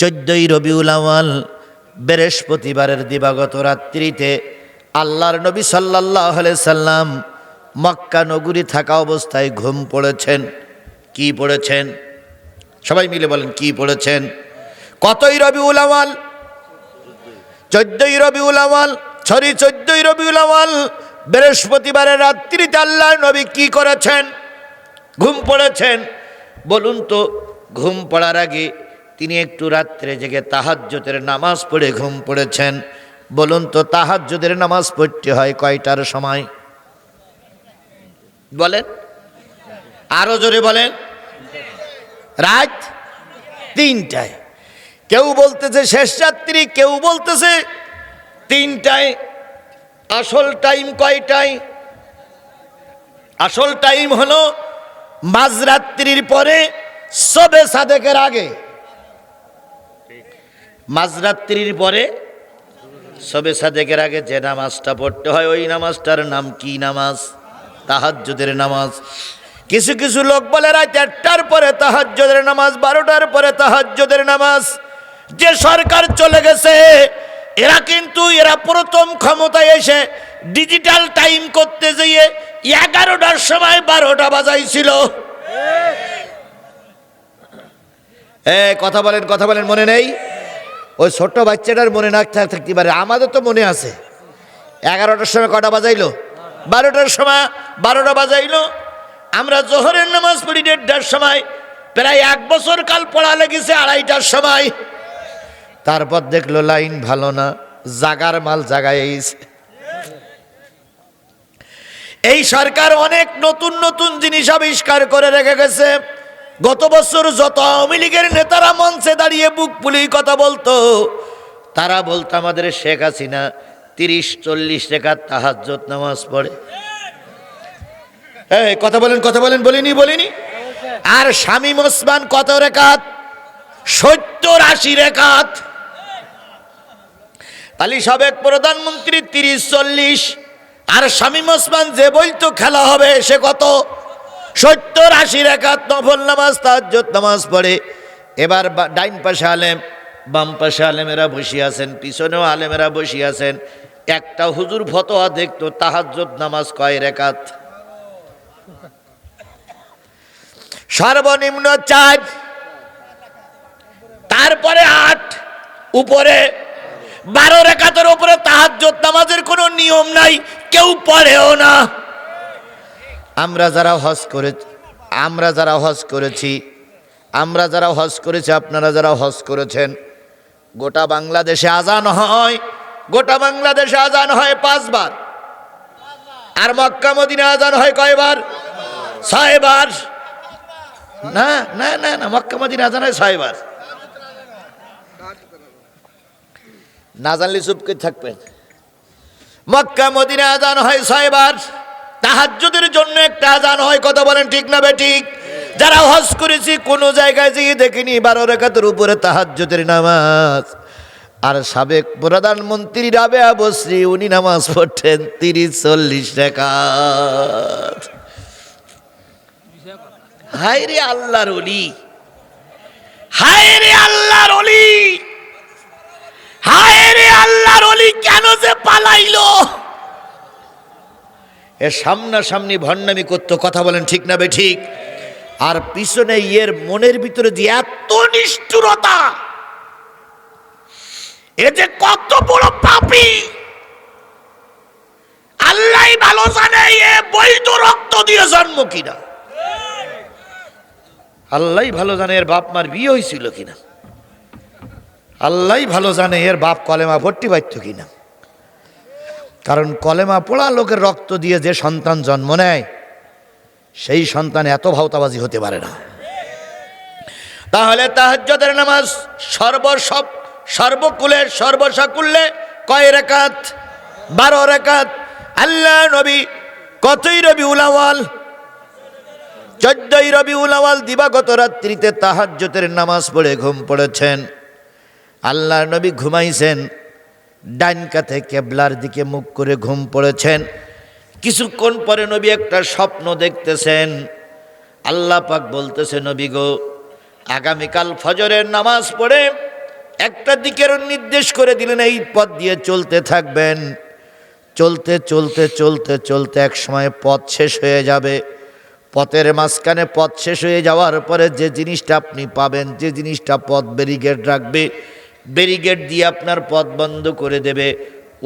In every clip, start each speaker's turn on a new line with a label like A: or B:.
A: চোদ্দই রবিউল আওয়াল বৃহস্পতিবারের দিবাগত রাত্রিতে আল্লাহর নবী সাল্লাহ সাল্লাম মক্কা নগরী থাকা অবস্থায় ঘুম পড়েছেন। কি পড়েছেন? সবাই মিলে বলেন, কি পড়েছেন? কতই রবিউল আওয়াল চোদ্দই রবিউল আওয়াল সরি, চোদ্দই রবিউল আওয়াল বৃহস্পতিবারের রাত্রিতে আল্লাহর নবী কি করেছেন? ঘুম পড়েছেন। বলুন তো, ঘুম পড়ার আগে তিনি একটু রাত্রে জেগে তাহাজ্জুদের নামাজ পড়ে ঘুম পড়েছেন। বলুন তো, তাহাজ্জুদের নামাজ পড়তে হয় কয়টার সময়? বলেন। আরও জোরে বলেন। রাত তিনটায়। কেউ বলতেছে শেষ রাত্রি, কেউ বলতেছে তিনটায়। আসল টাইম কয়টায়? আসল টাইম হলো মাঝরাত্রির পরে সবে সাদেকের আগে। মাঝরাত্রির পরে সবে সাদেকের আগে যে নামাজটা পড়তে হয়, ওই নামাজটার নাম কি নামাজ? তাহাজ্জুদের নামাজ। কিছু কিছু লোক বলে, রাত একটার পরে তাহাজ্জুদের নামাজ, বারোটার পরে তাহাজ্জুদের নামাজ। যে সরকার চলে গেছে, এরা কিন্তু, এরা প্রথম ক্ষমতায় এসে ডিজিটাল টাইম করতে যেয়ে এগারোটার সময় বারোটা বাজাইছিল। কথা বলেন কথা বলেন, মনে নেই? ওই ছোট্ট বাচ্চাটার মনে না থাকতে পারে, আমাদের তো মনে আছে। এগারোটার সময় কটা বাজাইলো? বারোটার সময় বারোটা বাজাইলো। আমরা জোহরের নামাজ পড়ি দেড়টার সময়, প্রায় এক বছর কাল পড়া লেগেছে আড়াইটার সময়। তারপর দেখল লাইন ভালো না, জাগার মাল জাগায় এই সরকার অনেক নতুন নতুন জিনিস আবিষ্কার করে রেখে গেছে। গত বছর যত আওয়ামী লীগের নেতারা মঞ্চে দাঁড়িয়ে বুক পুলি কথা বলতো, তারা বলতো আমাদের শেখ হাসিনা তিরিশ, চল্লিশ রেখার তাহাজ্জত নামাজ পড়ে। এই, কথা বলেন কথা বলেন, বলিনি বলিনি? আর শামীম ওসমান কত রেখাত? সত্তর আশি রেখাত। তাহলে সাবেক প্রধানমন্ত্রী তিরিশ, চল্লিশ। আর শামীম ওসমান যে বলতো খেলা হবে সে কত? সত্তর আশি রেখাত নফল নামাজ তাজ্জত নামাজ পড়ে। এবার ডাইন পাশে আলেম, বাম পাশে আলেমেরা বসে আছেন, পিছনেও আলেমেরা বসে আছেন। একটা হুজুর ফতোয়া দেখতো তাহাজ্জত নামাজ কয় রেখাত সর্বনিম্ন চার, তারপরে আট, উপরে বারো রেখাতের উপরে তাহাজ্জত নামাজের কোনো নিয়ম নাই, কেউ পড়েও না। আমরা যারা হজ করে আমরা যারা হজ করেছি, আমরা যারা হজ করেছি, আপনারা যারা হজ করেছেন, গোটা বাংলাদেশে আজান হয়, গোটা বাংলাদেশে আজান হয় পাঁচবার। আর মক্কা মদিনা আজান হয় কয়বার? ছয়বার। না না না না, মক্কা মদিনা আজান হয় ছয়বার। না জানলে চুপ করে থাকবেন। মক্কা মদিনা আজান হয় ছয়বার। তাহাজ্জুদের জন্য একটা আজান হয়, কথা বলেন ঠিক না বে ঠিক? যারা হজ করেছি, কোনো জায়গায় যেয়ে দেখিনি, বারো রেখাতের উপরে তাহাজ্জুদের নামাজ। আর সাবেক প্রধানমন্ত্রী রাবে আবশ্রী উনি নামাজ পড়তেন তিরিশ, চল্লিশ রেখাত। হায় রে আল্লাহর অলি হায় রে আল্লাহর অলি হায় রে আল্লাহর অলি কেন যে পালাইলো? এ সামনাসামনি ভণ্ডামি করতো, কথা বলেন ঠিক না বে ঠিক? আর পিছনে ইয়ের মনের ভিতরে যে এত নিষ্ঠুরতা, এ যে কত বড় পাপি, আল্লাহ ভালো জানে এ বৈধ রক্ত দিয়ে জন্ম কিনা। আল্লাহ ভালো জানে এর বাপ মার বিয়ে হয়েছিল কিনা। আল্লাহ ভালো জানে এর বাপ কলেমা ভর্তি পাইত কিনা। কারণ কলেমা পোড়া লোকের রক্ত দিয়ে যে সন্তান জন্ম নেয়, সেই সন্তান এত ভাওতাবাজি হতে পারে না। তাহলে তাহাজ্জদের নামাজ সর্বসব সর্বকুলের সর্বসাকুল্যে কয় রেখাত? বারো রেখাত। আল্লাহ নবী কতই রবি উলাওয়াল চোদ্দই রবি উলাওয়াল দিবাগত রাত্রিতে তাহাজ্জতের নামাজ পড়ে ঘুম পড়েছেন। আল্লাহ নবী ঘুমাইছেন। ডাইন কাঁধে কেবলার দিকে মুখ করে ঘুম পড়েছেন। কিছুক্ষণ পরে নবী একটা স্বপ্ন দেখতেছেন। আল্লাহ পাক বলতেছে, নবী গো, আগামীকাল ফজরের নামাজ পড়ে একটা দিকের নির্দেশ করে দিলেন, এই পথ দিয়ে চলতে থাকবেন। চলতে চলতে চলতে চলতে এক সময় পথ শেষ হয়ে যাবে। পথের মাঝখানে পথ শেষ হয়ে যাওয়ার পরে যে জিনিসটা আপনি পাবেন, যে জিনিসটা পথ ব্যারিগেড রাখবে ব্যারিগেড দিয়ে আপনার পথ বন্ধ করে দেবে।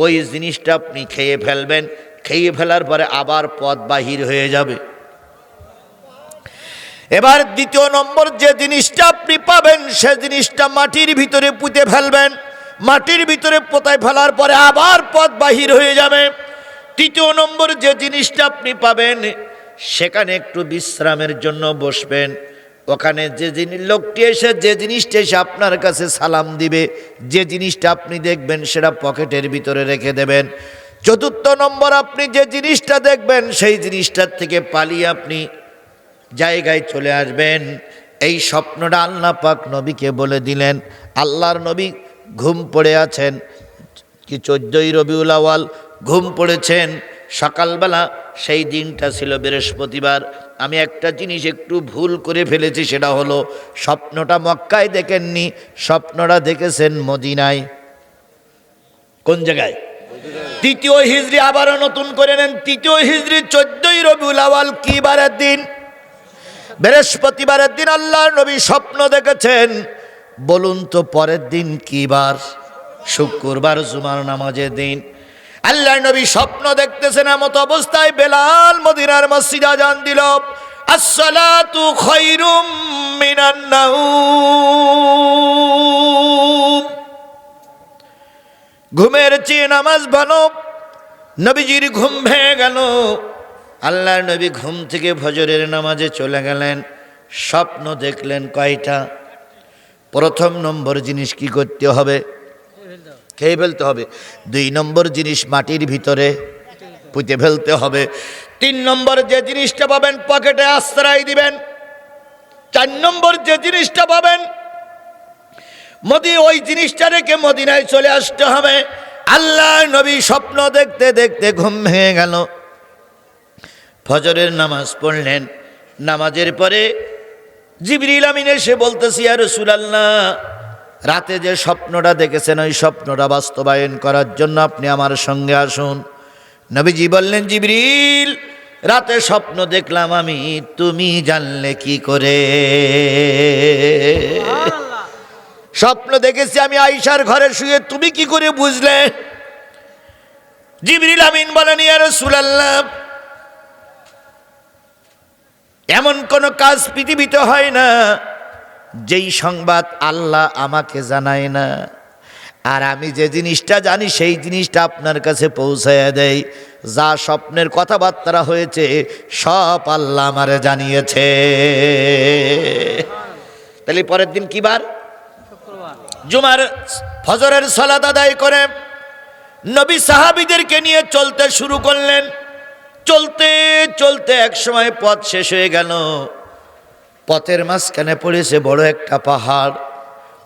A: ওই জিনিসটা আপনি খেয়ে ফেলবেন, খেয়ে ফেলার পরে আবার পথ বাহির হয়ে যাবে। এবার দ্বিতীয় নম্বর, যে জিনিসটা আপনি পাবেন, সে জিনিসটা মাটির ভিতরে পুঁতে ফেলবেন। মাটির ভিতরে পোতায় ফেলার পরে আবার পথ বাহির হয়ে যাবে। তৃতীয় নম্বর, যে জিনিসটা আপনি পাবেন, সেখানে একটু বিশ্রামের জন্য বসবেন। ওখানে যে জিনিস লোকটি এসে যে জিনিসটা এসে আপনার কাছে সালাম দিবে, যে জিনিসটা আপনি দেখবেন সেটা পকেটের ভিতরে রেখে দেবেন। চতুর্থ নম্বর, আপনি যে জিনিসটা দেখবেন, সেই জিনিসটার থেকে পালিয়ে আপনি জায়গায় চলে আসবেন। এই স্বপ্নটা আল্লাহ পাক নবীকে বলে দিলেন। আল্লাহর নবী ঘুম পড়ে আছেন, কি চোদ্দই রবিউল আওয়াল ঘুম পড়েছেন। সকালবেলা সেই দিনটা ছিল বৃহস্পতিবার। আমি একটা জিনিস একটু ভুল করে ফেলেছি, সেটা হলো স্বপ্নটা মক্কায় দেখেননি, স্বপ্নটা দেখেছেন মদিনায়। কোন জায়গায়? তৃতীয় হিজড়ি আবারও নতুন করে নেন। তৃতীয় হিজড়ি চোদ্দই রবিউল আওয়াল কি বারের দিন? বৃহস্পতিবারের দিন আল্লাহর নবী স্বপ্ন দেখেছেন। বলুন তো পরের দিন কি বার? শুক্রবার, জুমার নামাজের দিন। আল্লাহর নবী স্বপ্ন দেখতেছেন এমত অবস্থায় বেলাল মদিনার মসজিদ আজান দিল ঘুমের চেয়ে নামাজ ভালো, নবীজির ঘুম ভেঙে গেল। আল্লাহর নবী ঘুম থেকে ভজরের নামাজে চলে গেলেন, স্বপ্ন দেখলেন কয়টা? প্রথম নম্বর জিনিস কি করতে হবে? খেয়ে ফেলতে হবে। দুই নম্বর জিনিস মাটির ভিতরে পুঁতে ফেলতে হবে। তিন নম্বর যে জিনিসটা পাবেন পকেটে আশ্রয় দিবেন। চার নম্বর যে জিনিসটা পাবেন, মোদি, ওই জিনিসটা রেখে মদিনায় চলে আসতে হবে। আল্লাহ নবী স্বপ্ন দেখতে দেখতে ঘুম ভেঙে গেল। ফজরের নামাজ পড়লেন। নামাজের পরে জিবরিল আমিন এসে বলতেছি আর সুলাল্লাহ রাতে যে স্বপ্নটা দেখেছেন ওই স্বপ্নটা বাস্তবায়ন করার জন্য আপনি আমার সঙ্গে আসুন। নবীজি বললেন জিবরিল রাতে স্বপ্ন দেখলাম আমি তুমি জানলে কি করে? স্বপ্ন দেখেছি আমি আইসার ঘরে শুয়ে তুমি কি করে বুঝলে? জিবরিল আমিন বলেন ইয়ার সুলাল্লাহ এমন কোনো কাজ পৃথিবীতে হয় না। যেই সংবাদ আল্লাহ আমাকে জানায় না, আর আমি যে জিনিসটা জানি সেই জিনিসটা আপনার কাছে পৌঁছায় দেয় যা স্বপ্নের কথাবার্তা হয়েছে, সব আল্লাহ আমারে জানিয়েছে। তাহলে পরের দিন কি বার? জুমার ফজরের সলাত আদায় করে নবী সাহাবিদেরকে নিয়ে চলতে শুরু করলেন। চলতে চলতে এক সময় পথ শেষ হয়ে গেল। পথের মাঝখানে পড়েছে বড় একটা পাহাড়।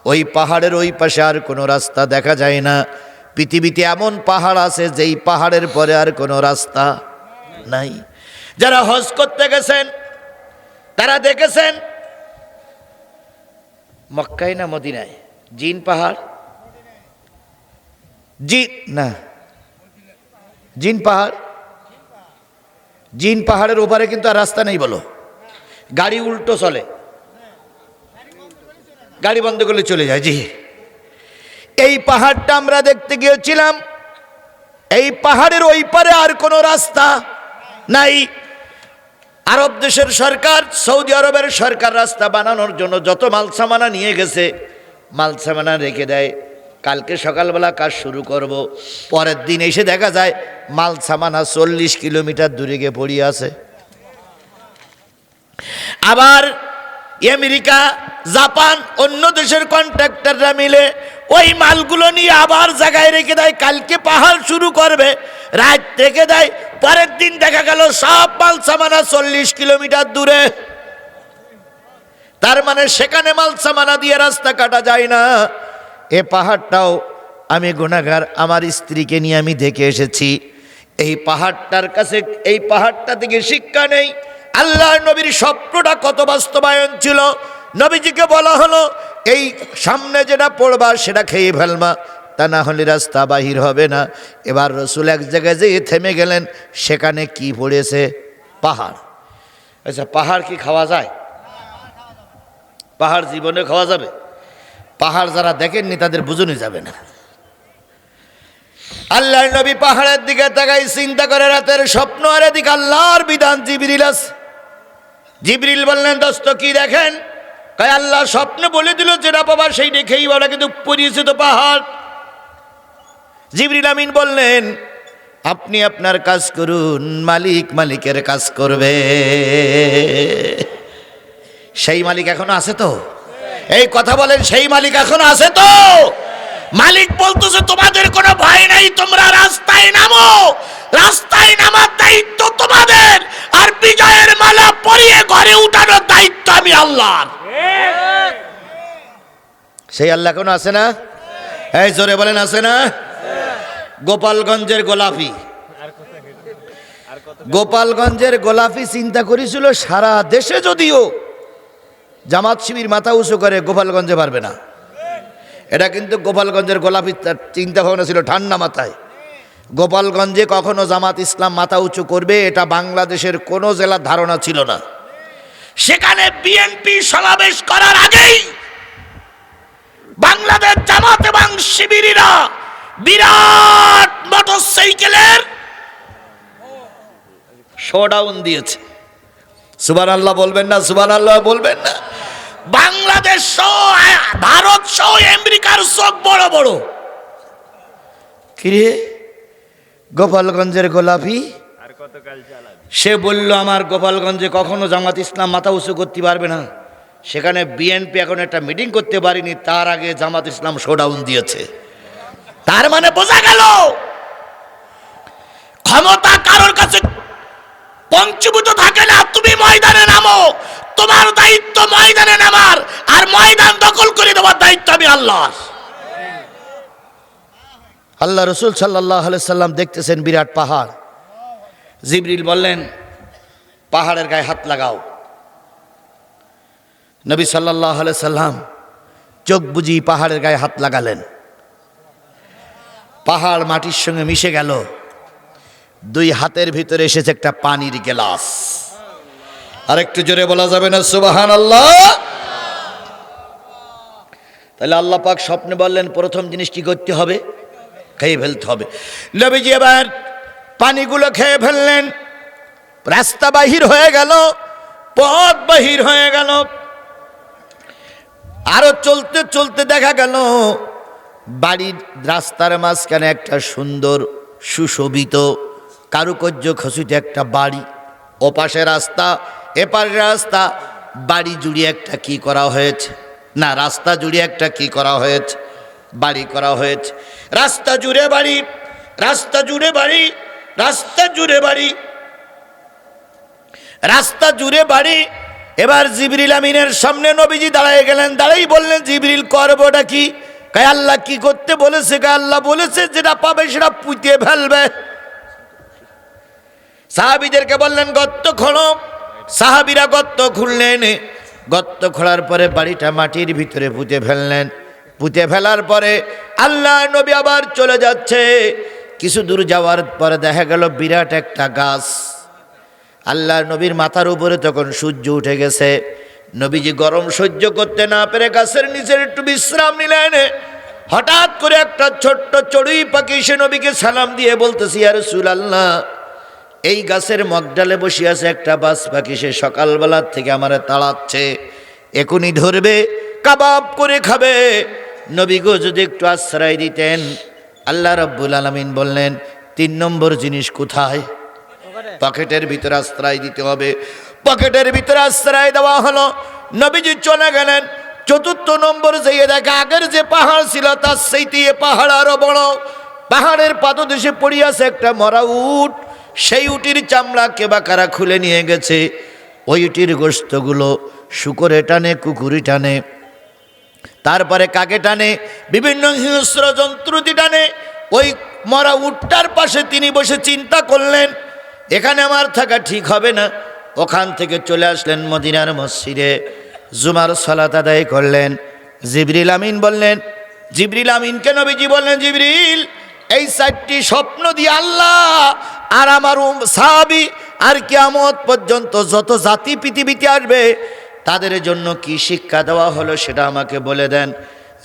A: ওই পাহাড়ের ওই পাশে আর কোনো রাস্তা দেখা যায় না। পৃথিবীতে এমন পাহাড় আছে যেই পাহাড়ের পরে আর কোনো রাস্তা নাই। যারা হজ করতে গেছেন, তারা দেখেছেন মক্কাই না মদিনায়? জিন পাহাড়? জি, না। জিন পাহাড়? জিন পাহাড়ের ওপারে কিন্তু আর রাস্তা নেই বলো। গাড়ি উল্টো চলে। গাড়ি বন্ধ করলে চলে যায়, জি। এই পাহাড়টা আমরা দেখতে গিয়েছিলাম। এই পাহাড়ের ওই পারে আর কোনো রাস্তা নাই। আরব দেশের সরকার, সৌদি আরবের সরকার রাস্তা বানানোর জন্য যত মাল সামানা নিয়ে গেছে মাল সামানা রেখে দেয়। কালকে সকালবেলা কাজ শুরু করব। পরের দিন এসে দেখা যায় মাল সামানা চল্লিশ কিলোমিটার দূরে গিয়ে পড়িয়ে আছে। আবার আমেরিকা, জাপান, অন্য দেশের কন্ট্রাক্টররা মিলে ওই মালগুলো নিয়ে আবার জায়গায় রেখে দেয়। কালকে পাহাড় শুরু করবে, রাত রেখে দেয়। পরের দিন দেখা গেল সব মাল সামানা চল্লিশ কিলোমিটার দূরে। তার মানে সেখানে মাল সামানা দিয়ে রাস্তা কাটা যায় না। এ পাহাড়টাও আমি গুণাগার আমার স্ত্রীকে নিয়ে আমি দেখে এসেছি। এই পাহাড়টার কাছে, এই পাহাড়টা থেকে শিক্ষা নেই। আল্লাহ নবীর স্বপ্নটা কত বাস্তবায়ন ছিল? নবীজিকে বলা হলো, এই সামনে যেটা পড়বা, সেটা খেয়ে ফেলবা। তা না হলে রাস্তা বাহির হবে না। এবার রসুল এক জায়গায় যেয়ে থেমে গেলেন, সেখানে কি পড়েছে? পাহাড়। আচ্ছা পাহাড় কি খাওয়া যায়? পাহাড় জীবনে খাওয়া যাবে? পাহাড় যারা দেখেননি, তাদের বুঝুনি যাবে না। আল্লাহর নবী পাহাড়ের দিকে তাকাই চিন্তা করে, রাতের স্বপ্ন আর এদিকে আল্লাহর বিধান জিবরিল জিবরিল বললেন, দোস্ত, কি দেখেন? কয়, আল্লাহ স্বপ্ন বলে দিল যেটা বাবা, সেই দেখেই বলা কিন্তু পরিচিত পাহাড়। জিবরিল আমিন বললেন, আপনি আপনার কাজ করুন, মালিক মালিকের কাজ করবে। সেই মালিক এখনও আছে তো? এই কথা বলেন, সেই মালিক এখনও আছে তো? মালিক বলতেছে, তোমাদের কোনো ভয় নাই, তোমরা রাস্তায় নামো। রাস্তায় নামার দায়িত্ব তোমাদের, আর বিজয়ের মালা পরিয়ে ঘরে উঠানোর দায়িত্ব আমি আল্লাহর। সেই আল্লাহ কোনো আছে না? এই জোরে বলেন, আছে না? গোপালগঞ্জের গোলাপি। গোপালগঞ্জের গোলাপি চিন্তা করেছিল, সারা দেশে যদিও জামাত শিবির মাথা উঁচু করে গোপালগঞ্জে পারবে না। এটা কিন্তু গোপালগঞ্জের গোলাপি চিন্তা ভাবনা ছিল, ঠান্ডা মাথায়। গোপালগঞ্জে কখনো জামাত ইসলাম মাথা উঁচু করবে, এটা বাংলাদেশের কোনো জেলার ধারণা ছিল না। সেখানে বিএনপি সমাবেশ করার আগেই বাংলাদেশ জামাত এবং শিবিরিরা বিরাট মোটর সাইকেলের শোডাউন দিয়েছে। সুবান আল্লাহ বলবেন না সুবান আল্লাহ বলবেন না। বাংলাদেশ সহ ভারত সহ আমেরিকার চোখ বড় বড়। কিরে? গোপালগঞ্জের গোলাপি?
B: আর
A: সে বলল আমার গোপালগঞ্জে কখনো জামাত ইসলাম মাথা উঁচু করতে পারবে না। সেখানে বিএনপি এখন একটা মিটিং করতে পারিনি তার আগে জামাত ইসলাম শোডাউন দিয়েছে। তার মানে বোঝা গেল ক্ষমতা কারোর কাছে পঞ্চভূত থাকে না তুমি ময়দানে নামো। তোমার দায়িত্ব ময়দানে নামার আর ময়দান দখল করে দেওয়ার দায়িত্ব আমি আল্লাহ আল্লাহ রসুল সাল্লাহ সাল্লাম দেখতেছেন বিরাট পাহাড়। জিবরিল বললেন, পাহাড়ের গায়ে হাত লাগাও। নবী সাল্লাহ সাল্লাম চোখ বুঝি পাহাড়ের গায়ে হাত লাগালেন। পাহাড় মাটির সঙ্গে মিশে গেল। দুই হাতের ভিতরে এসেছে একটা পানির গেলাস। আর একটু জোরে বলা যাবে না? সুবাহান আল্লাহ তাহলে আল্লাহ পাক স্বপ্নে বললেন, প্রথম জিনিস কি করতে হবে? খেয়ে ফেলতে হবে। নবীজি এবার পানিগুলো খেয়ে ফেললেন। রাস্তা বাহির হয়ে গেল, পথ বাহির হয়ে গেল। আরও চলতে চলতে দেখা গেল, বাড়ির রাস্তার মাঝখানে একটা সুন্দর সুশোভিত কারুকার্য খসিত একটা বাড়ি। ওপাশে রাস্তা এপারে রাস্তা, বাড়ি জুড়ে একটা কি করা হয়েছে? না, রাস্তা জুড়ে একটা কি করা হয়েছে? বাড়ি করা হয়েছে। রাস্তা জুড়ে বাড়ি, রাস্তা জুড়ে বাড়ি, রাস্তা জুড়ে বাড়ি। রাস্তা জুড়ে বাড়ি। এবার জিবরিল আমিনের সামনে নবীজি দাঁড়ায় গেলেন। দাঁড়াই বললেন, জিবরিল, করবোটা কি? কায়, আল্লাহ কি করতে বলেছে? কায়, আল্লাহ বলেছে, যেটা পাবে সেটা পুঁতে ফেলবে। সাহাবিদেরকে বললেন গত্ত খোলো সাহাবিরা গত্ত খুললেন। গত্ত খোলার পরে বাড়িটা মাটির ভিতরে পুঁতে ফেললেন। পুঁতে ফেলার পরে আল্লাহ নবী আবার চলে যাচ্ছে। কিছু দূর যাওয়ার পরে দেখা গেল বিরাট একটা গাছ। আল্লাহ নবীর মাথার উপরে তখন সূর্য উঠে গেছে। নবীজি গরম সহ্য করতে না পেরে গাছের নিচের একটু বিশ্রাম নিলেন। হঠাৎ করে একটা ছোট্ট চড়ুই পাখি সে নবীকে সালাম দিয়ে বলতেছি আর আল্লাহ এই গাছের মগডালে বসে আছে একটা বাস পাখি সে সকালবেলার থেকে আমার তাড়াচ্ছে। এখনই ধরবে, কাবাব করে খাবে। নবী গো, যদি একটু আশ্রয় দিতেন। আল্লাহ রব্বুল আলমিন বললেন, তিন নম্বর জিনিস কোথায়? পকেটের ভিতরে আশ্রয় দিতে হবে। পকেটের ভিতরে আশ্রয় দেওয়া হলো। নবীজি চলে গেলেন। চতুর্থ নম্বর যেয়ে দেখে, আগের যে পাহাড় ছিল, তার সেইটি পাহাড় আরও বড়। পাহাড়ের পাদদেশে পড়িয়াছে একটা মরা উট। সেই উটির চামড়া কেবা কারা খুলে নিয়ে গেছে? ওই উটির গোস্তগুলো শুকরে টানে, কুকুরি টানে, তারপরে কাকে টানে? বিভিন্ন হিংস্র যন্ত্রটি টানে। ওই মরা উটটার পাশে তিনি বসে চিন্তা করলেন, এখানে আমার থাকা ঠিক হবে না। ওখান থেকে চলে আসলেন মদিনার মসজিদে। জুমার সালাত আদায় করলেন। জিবরিল আমিন বললেন, জিবরিল আমিনকে নবীজি বললেন, জিবরিল, এই চারটি স্বপ্ন দিয়ে আল্লাহ আর আমার সাহাবী আর কিয়ামত পর্যন্ত যত জাতি পৃথিবীতে আসবে, তাদের জন্য কি শিক্ষা দেওয়া হলো সেটা আমাকে বলে দেন।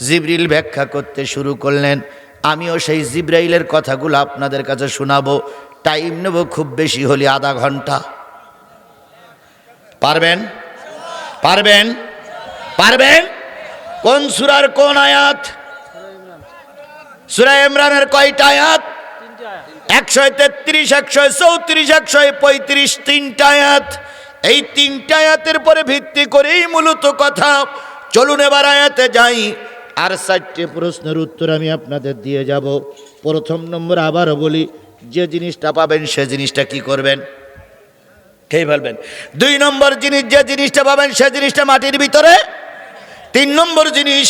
A: জিবরিল ব্যাখ্যা করতে শুরু করলেন। আমিও সেই জিব্রাইলের কথাগুলো আপনাদের কাছে শোনাবো। টাইম নেব খুব বেশি হলে আধা ঘণ্টা। পারবেন? পারবেন? পারবেন? কোন সুরার কোন আয়াত? সুরা ইমরানের কয়টা আয়াত? একশো তেত্রিশ, একশো চৌত্রিশ, একশো পঁয়ত্রিশ, তিনটা আয়াত। এই তিনটা আয়াতের পরে ভিত্তি করেই মূলত কথা। চলুন এবার আয়াতে যাই। আর চারটে প্রশ্নের উত্তর আমি আপনাদের দিয়ে যাব। প্রথম নম্বর আবারও বলি, যে জিনিসটা পাবেন সে জিনিসটা কি করবেন? খেয়ে ফেলবেন। দুই নম্বর জিনিস, যে জিনিসটা পাবেন সে জিনিসটা মাটির ভিতরে। তিন নম্বর জিনিস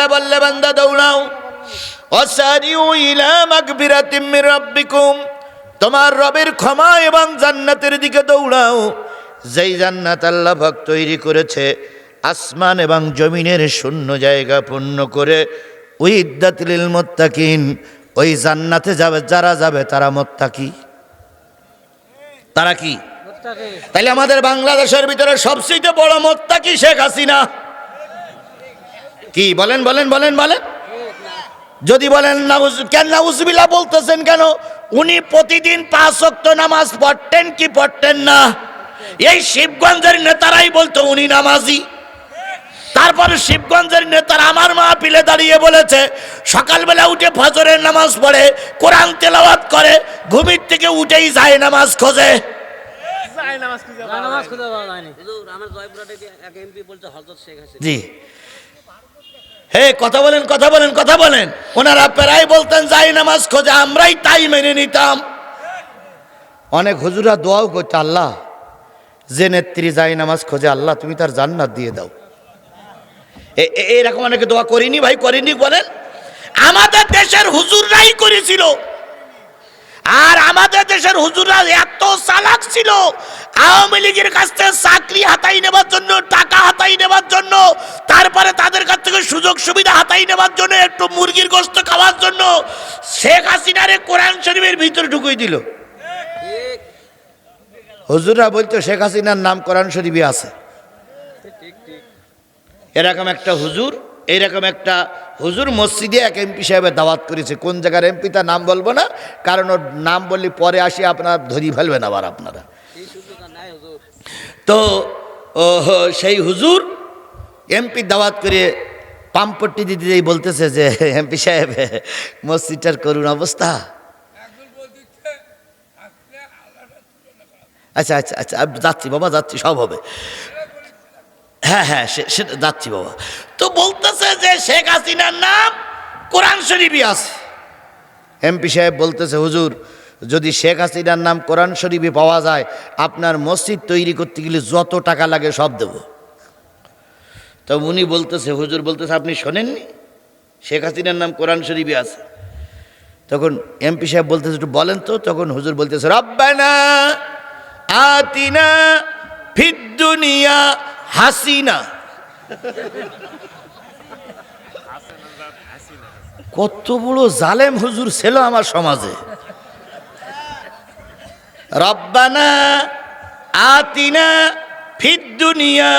A: আল্লাহ বললে বান্দা দৌড়াও অসারিউ ইলা মাগফিরাতিম মির রাব্বিকুম। তোমার রবের ক্ষমা এবং জান্নাতের দিকে দৌড়াও যেই জান্নাত আল্লাহ পাক তৈরি করেছে আসমান এবং জমিনের শূন্য জায়গা পূর্ণ করে ওই ইদ্দাতিল মোত্তাকিন। ওই জান্নাতে যাবে যারা যাবে তারা মোত্তাকি। তারা কি? তাহলে আমাদের বাংলাদেশের ভিতরে সবচেয়ে বড় মোত্তাকি শেখ হাসিনা। কি বলেন বলেন বলেন বলেন? যদি বলেন নাউজ কেন নাউজবিল্লাহ বলতেছেন কেন? উনি প্রতিদিন পাঁচ ওয়াক্ত নামাজ পড়তেন কি পড়তেন না? এই শিবগঞ্জের নেতারাই বলতো উনি নামাজি। তারপরে শিবগঞ্জের নেতারা আমার মা পিলে দাঁড়িয়ে বলেছে সকালবেলা উঠে ফজরের নামাজ পড়ে কোরআন তেলাওয়াত করে ঘুমির থেকে উঠেই যায় নামাজ খোঁজে।
B: নামাজ খুঁজে পাওয়া যায়নি
C: হুজুর আমার জয়পুরহাটে এক এমপি বলছে হজরত শেখ হাসিনা।
A: জি। হে, কথা বলেন কথা বলেন কথা বলেন। ওনারা প্রায় বলতেন, যাই নামাজ খোঁজা, আমরাই তাই মেনে নিতাম। অনেক হুজুরা দোয়াও করছে আল্লাহ, যে নেত্রী যাই নামাজ খোঁজে, আল্লাহ, তুমি তার জান্নাত দিয়ে দাও। এরকম অনেকে দোয়া করিনি ভাই, করিনি বলেন। আমাদের দেশের হুজুররাই করেছিল। আর আমাদের দেশের হুজুররা এত চালাক ছিল। আওয়ামী লীগের কাছ থেকে চাকরি হাতাই নেবার জন্য, টাকা হাতাই নেবার জন্য, তারপরে তাদের কাছ থেকে সুযোগ সুবিধা হাতাই নেবার জন্য, একটু মুরগির গোস্ত খাওয়ার জন্য শেখ হাসিনারে কোরআন শরীফের ভিতরে ঢুকিয়ে দিল।
C: ঠিক
A: হুজুররা বলতো, শেখ হাসিনার নাম কোরআন শরীফে আছে। এরকম একটা হুজুর এইরকম একটা হুজুর মসজিদে এক এমপি সাহেবের দাওয়াত করেছে। কোন জায়গার এমপি তার নাম বলব না, কারণ ওর নাম বললে পরে আসি আপনার ধরি ফেলবেন আবার আপনারা। তো সেই হুজুর এমপি দাওয়াত করে পাম্পট্টি দিতেই বলতেছে যে, এমপি সাহেব, মসজিদটার করুণ অবস্থা। আচ্ছা আচ্ছা আচ্ছা যাচ্ছি বাবা, যাচ্ছি, সব হবে। হ্যাঁ হ্যাঁ সে- যাচ্ছি বাবা। তো বলতেছে যে শেখ হাসিনার নাম কোরআন শরীফই আছে। এমপি সাহেব বলতেছে, হুজুর, যদি শেখ হাসিনার নাম কোরআন শরীফে পাওয়া যায়, আপনার মসজিদ তৈরি করতে গেলে যত টাকা লাগে সব দেব। তো উনি বলতেছে, হুজুর বলতেছে, আপনি শোনেননি? শেখ হাসিনার নাম কোরআন শরীফে আছে। তখন এমপি সাহেব বলতেছে, একটু বলেন তো। তখন হুজুর বলতেছে, রব্বানা আতিনা ফিদ্দুনিয়া হাসিনা। কত বড় জালেম হুজুর ছিল আমার সমাজে। রব্বানা আতিনা ফিদ দুনিয়া।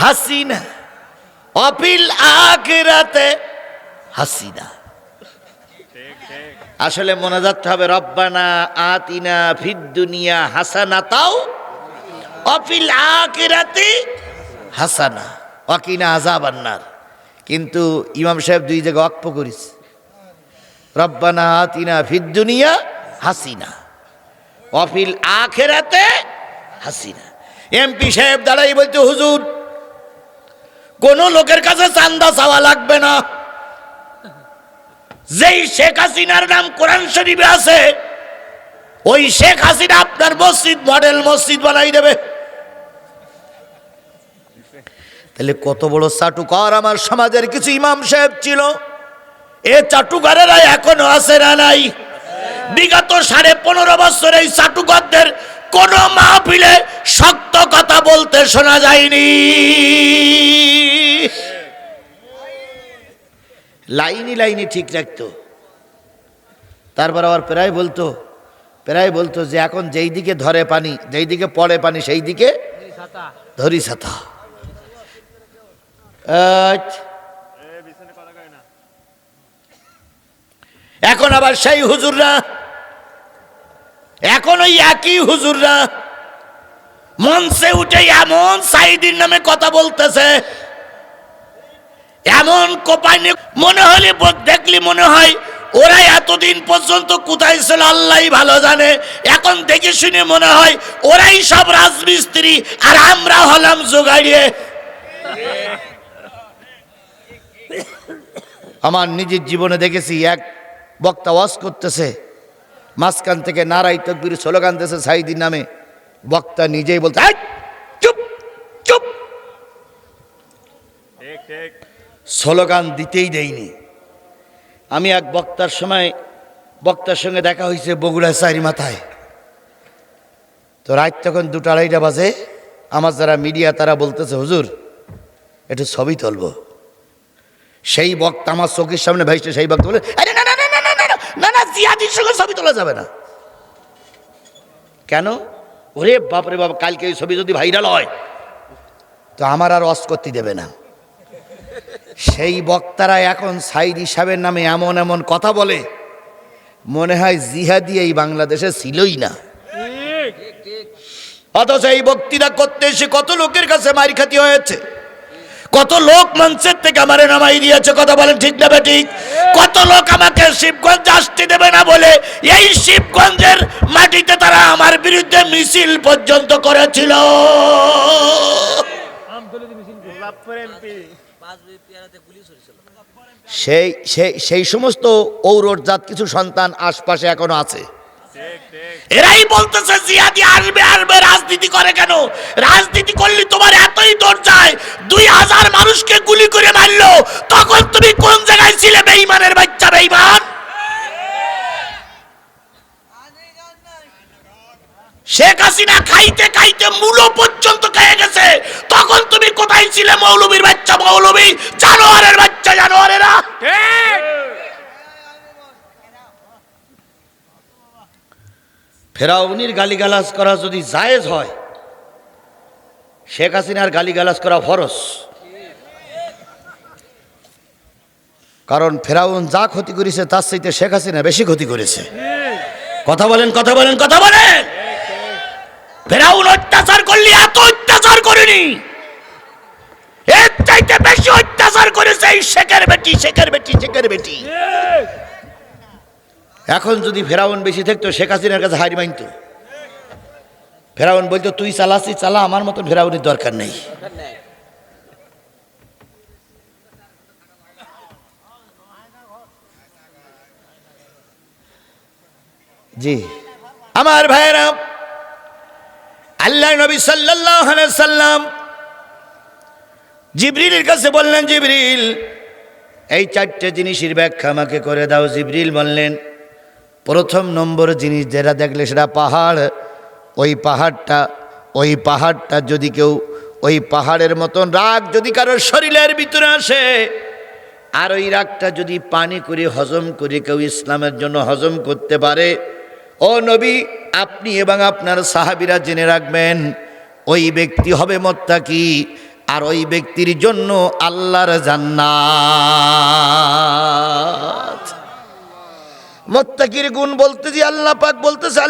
A: হাসিনা অপিল আখেরাতে হাসিনা। আসলে মনে মোনাজাত হবে রব্বানা আতিনা ফিদ দুনিয়া হাসানা তাও অফিল আখিরাতে হাসানা। ওয়াকিনা আজাব আন্নার। কিন্তু ইমাম সাহেব দুই জায়গায় অক্ষ করিস রব্বানা আতিনা ফিদ দুনিয়া হাসিনা অফিল আখেরাতে হাসিনা। এমপি সাহেব দাঁড়াই বলছে, হুজুর, কোন লোকের কাছে চান্দা চাওয়া লাগবে না। যেই শেখ হাসিনার নাম কোরআন শরীফে আছে, ওই শেখ হাসিনা আপনার মসজিদ, মডেল মসজিদ বানাই দেবে। তাহলে কত বড় চাটুকার আমার সমাজের কিছু ইমাম সাহেব ছিল? এ চাটুকারেরা এখনও আছে না নাই? বিগত সাড়ে পনেরো বছর এই চাটুকারদের কোন মাহফিলে শক্ত কথা বলতে শোনা যায়নি। লাইনি লাইনি ঠিক রাখতো। তারপর আবার প্রায় বলতো প্রায় বলতো যে এখন যেই দিকে ধরে পানি যেই দিকে পড়ে পানি সেই দিকে ধরি ছাতা। এখন আবার সেই হুজুররা, এখন ওই একই হুজুররা মঞ্চে উঠে এমন সাইদির নামে কথা বলতেছে, এমন কোপাইনি মনে হলে দেখলি মনে হয় ওরা এতদিন পর্যন্ত কোথায় ছিল আল্লাহ ভালো জানে। এখন দেখে শুনে মনে হয় ওরাই সব রাজমিস্ত্রি আর আমরা হলাম জোগাড়িয়ে। আমার নিজের জীবনে দেখেছি এক বক্তা ওয়াজ করতেছে মাঝখান থেকে নারাই তকবির স্লোগান দিতেছে সাইদির নামে। বক্তা নিজেই বলতে "এই, চুপ চুপ। স্লোগান দিতেই দেয়নি। আমি এক বক্তার সময় বক্তার সঙ্গে দেখা হয়েছে বগুড়া চারি মাথায়। তো রাত তখন দুটো আড়াইটা বাজে আমার যারা মিডিয়া তারা বলতেছে হুজুর একটু ছবি তুলবো। সেই বক্তা আমার চোখের সামনে ভাইসে সেই বক্তা বলে "আরে না না না না না না না, না জিয়াদির সঙ্গে ছবি তোলা যাবে না। কেন? ওরে বাপরে বাপ কালকে ওই ছবি যদি ভাইরাল হয় তো আমার আর অস করতে দেবে না। সেই বক্তারা এখন সাইদ হিসাবের নামে এমন এমন কথা বলে মনে হয় জিহাদি এই বাংলাদেশে ছিলই না। অথচ এই বক্তৃতা করতে এসে কত লোকের কাছে মারি খাতি হয়েছে? কত লোক মঞ্চের থেকে আমারে নামাই দিয়েছে, কথা বলেন ঠিক না ঠিক কত লোক আমাকে শিবগঞ্জ আসতে দেবে না বলে এই শিবগঞ্জের মাটিতে তারা আমার বিরুদ্ধে মিছিল পর্যন্ত করেছিল। সেই সেই সেই সমস্ত ঔরজাত কিছু সন্তান আশপাশে এখনও আছে। এরাই বলতেছে জিয়াদি আসবে আসবে, রাজনীতি করে কেন? রাজনীতি করলে তোমার এতই দর যায় দুই হাজার মানুষকে গুলি করে মারলো, তখন তুমি কোন জায়গায় ছিলে বেইমানের বাচ্চা বেইমান শেখ হাসিনা খাইতে খাইতে মূলো পর্যন্ত খেয়ে গেছে, তখন তুমি কোথায় ছিলে মৌলবীর বাচ্চা মৌলবী জানোয়ারের বাচ্চা, জানোয়ারেরা। ফেরাউনির গালিগালাজ করা যদি জায়েজ হয়, শেখ হাসিনার গালিগালাজ করা ফরস কারণ ফেরাউন যা ক্ষতি করেছে, তার চাইতে শেখ হাসিনা বেশি ক্ষতি করেছে। কথা বলেন কথা বলেন কথা বলেন! ফেরাউন অত্যাচার করলে, এত অত্যাচার করেনি! এর চাইতে বেশি অত্যাচার করেছে এই শেখের বেটি শেখের বেটি শেখের বেটি। এখন যদি ফেরাউন বেশি থাকতো, শেখ হাসিনার কাছে হারি মানতো ফেরাউন বলতো, তুই চালাসি চালা, আমার মতন ফেরাউনের দরকার নেই। জি। আমার ভাইরা আল্লাহ নবী সাল্লাম জিবরিলের কাছে বললেন, জিবরিল, এই চারটে জিনিসের ব্যাখ্যা আমাকে করে দাও। জিবরিল বললেন প্রথম নম্বর জিনিস যেটা দেখলে সেটা পাহাড়। ওই পাহাড়টা ওই পাহাড়টা যদি কেউ, ওই পাহাড়ের মতন রাগ যদি কারোর শরীরের ভিতরে আসে, আর ওই রাগটা যদি পানি করে হজম করে কেউ ইসলামের জন্য হজম করতে পারে, ও নবী, আপনি এবং আপনার সাহাবিরা জেনে রাখবেন, ওই ব্যক্তি হবে মোত্তাকি, আর ওই ব্যক্তির জন্য আল্লাহর জান্নাত। মোত্তাকির গুণ বলতে যে আল্লাহ পাক বলতেছে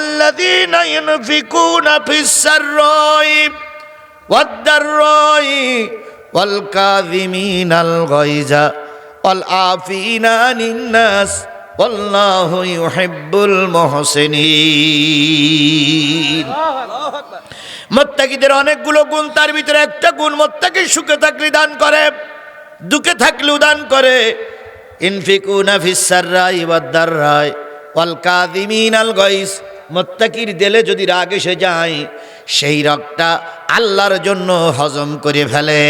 A: ওয়াদ দাররাই ওয়াল আফিনা আল্লাহু মোত্তাকিদের অনেকগুলো গুণ, তার ভিতরে একটা গুণ, মোত্তাকি সুখে থাকলে দান করে, দুঃখে থাকলেও দান করে ইনফিকুনা ফিসাররাই ওয়াদ্দাররাই ওয়াল কাযিমিন গাইস মোত্তাকির দিলে যদি রাগ এসে যায়, সেই রগটা আল্লাহর জন্য হজম করে ফেলে।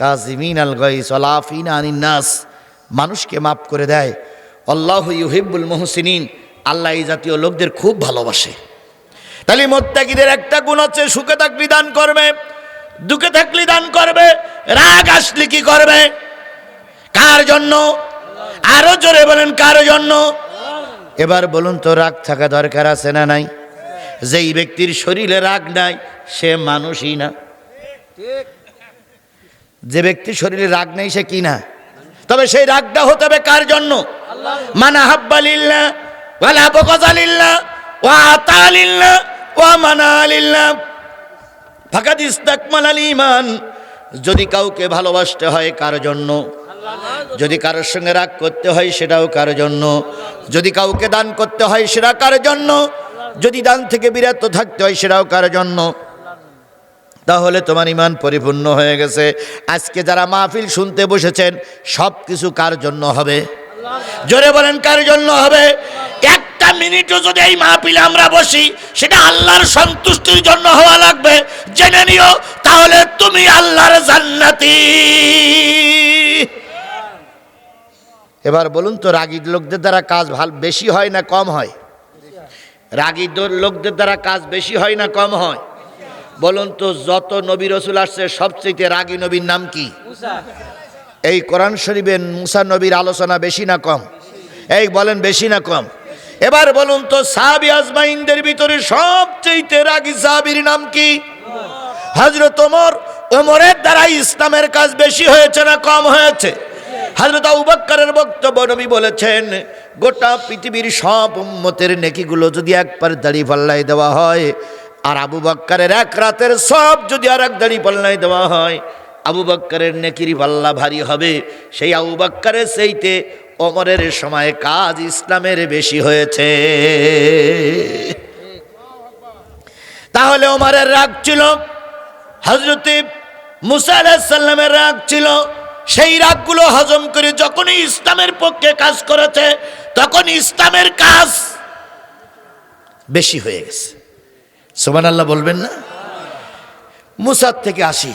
A: কাজিমিন আল গাইস ওয়ালাফিন আনিন নাস মানুষকে মাফ করে দেয়। আল্লাহ ইউহিব্বুল মুহসিনিন, আল্লাহ এই জাতীয় লোকদের খুব ভালোবাসে। তাহলে মোত্তাকিদের একটা গুণ হচ্ছে সুখে দান করবে। দুঃখে থাকলে দান করবে, রাগ আসলে কি করবে? কার জন্য? আরও জোরে বলেন, কার জন্য? এবার বলুন তো, রাগ থাকা দরকার আছে না নাই? যেই ব্যক্তির শরীরে রাগ নাই, সে মানুষই না। যে ব্যক্তির শরীরে রাগ নেই, সে কি না? তবে সেই রাগটা হতে হবে কার জন্য? মানা হাব্বালিল্লাহ ওয়ালা বগজালিল্লাহ ওয়া আতালিল্লাহ ওয়া ফাকাদ ইস্তাকমাল আল ঈমান। যদি কাউকে ভালোবাসতে হয় কার জন্য? যদি কারোর সঙ্গে রাগ করতে হয় সেটাও কার জন্য? যদি কাউকে দান করতে হয় সেটা কার জন্য? যদি দান থেকে বিরত থাকতে হয় সেটাও কার জন্য? তাহলে তোমার ইমান পরিপূর্ণ হয়ে গেছে। আজকে যারা মাহফিল শুনতে বসেছেন সব কিছু কার জন্য হবে? জোরে বলেন, কার জন্য হবে? একটা মিনিটও যদি এই মাহফিলে আমরা বসি, সেটা আল্লাহর সন্তুষ্টির জন্য হওয়া লাগবে। জেনে নিও, তাহলে তুমি আল্লাহর জান্নাতি। এবার বলুন তো রাগী লোকদের দ্বারা কাজ ভালো বেশি হয় না কম হয়? রাগী দ- লোকদের দ্বারা কাজ বেশি হয় না কম হয়? বলুন তো, যত নবী রসুল আসছে, সবচেয়ে রাগী নবীর নাম কি? এই কোরআন শরীফের মুসা নবীর আলোচনা বেশি না কম? এই বলেন বেশি না কম? এবার বলুন তো, সাহাবি আজমাইনদের ভিতরে সবচেয়ে রাগী সাহাবির নাম কি? হজরত ওমর। ওমরের দ্বারা ইসলামের কাজ বেশি হয়েছে না কম হয়েছে? হজরত আউবাক্কারের বক্তব্য নবী বলেছেন, গোটা পৃথিবীর সব উম্মতের নেকিগুলো যদি একবার দাড়ি পাল্লায় দেওয়া হয়, আর আবু বাক্কারের এক রাতের সব যদি আর এক দাড়ি পাল্লায় দেওয়া হয়, আবু বাক্কারের নেকির পাল্লা ভারী হবে। সেই আবু বাক্কারের সেইতে ওমরের সময় কাজ ইসলামের বেশি হয়েছে। তাহলে ওমরের রাগ ছিল? হজরতে মুসা রাগ ছিল? সেই রাগগুলো হজম করে যখনই ইসলামের পক্ষে কাজ করেছে তখন ইসলামের কাজ বেশি হয়ে গেছে। সোমান আল্লাহ বলবেন না? মুসার থেকে আসি।